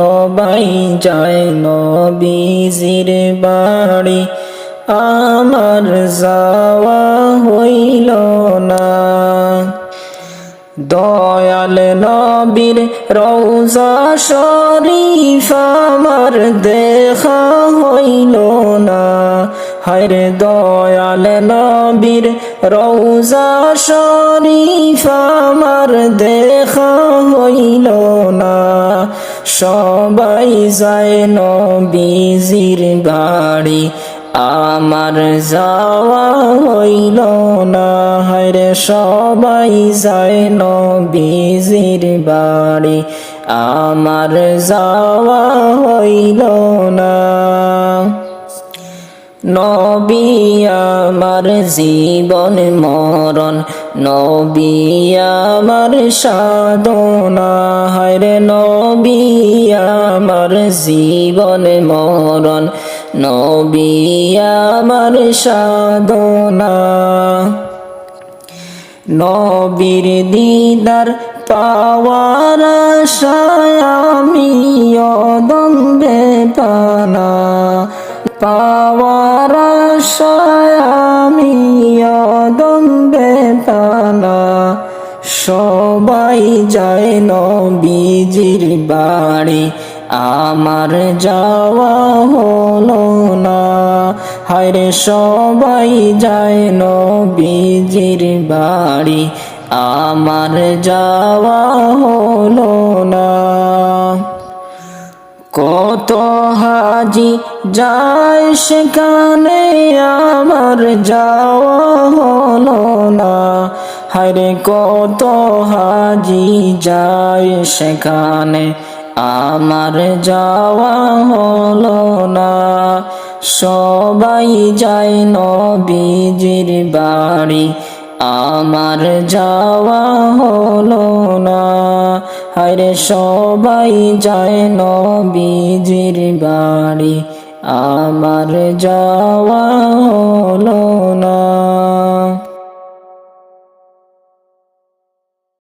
সবাই যায় নবীজির বাড়ি। আমার যাওয়া হইল না। দয়াল নবীর রৌজা শরীফ আমার দেখা হইল না। হরে দয়াল নবীর রৌজা শরীফ আমার দেখা হইল না। সবাই যায় নবীজির বাড়ি। আমার যাওয়া হইল না হরে সবাই যায় নবীজির বাড়ি। আমার যাওয়া হইল না। নবী আমার জীবন মরণ নবী আমার সাধনা হরে নবী আমার জীবন মরণ। নবী আমার সাধনা। নবীর দিদার পাওয়ার আশায় আমি অদম্বে পানা। পাওয়ার আমি সবাই যায় নবীজির বাড়ি। আমার যাওয়া হলো না। হায়রে সবাই যায় নবীজির বাড়ি। আমার যাওয়া হলো না। কত হাজি যায় সেখানে, আমার যাওয়া হলো না। হরে কত হাজি যায় সেখানে আমার যাওয়া হলো না সবাই যায় নবীজির বাড়ি আমার যাওয়া হলো না হরে সবাই যায় নবীজির বাড়ি আমার যাওয়া হলো না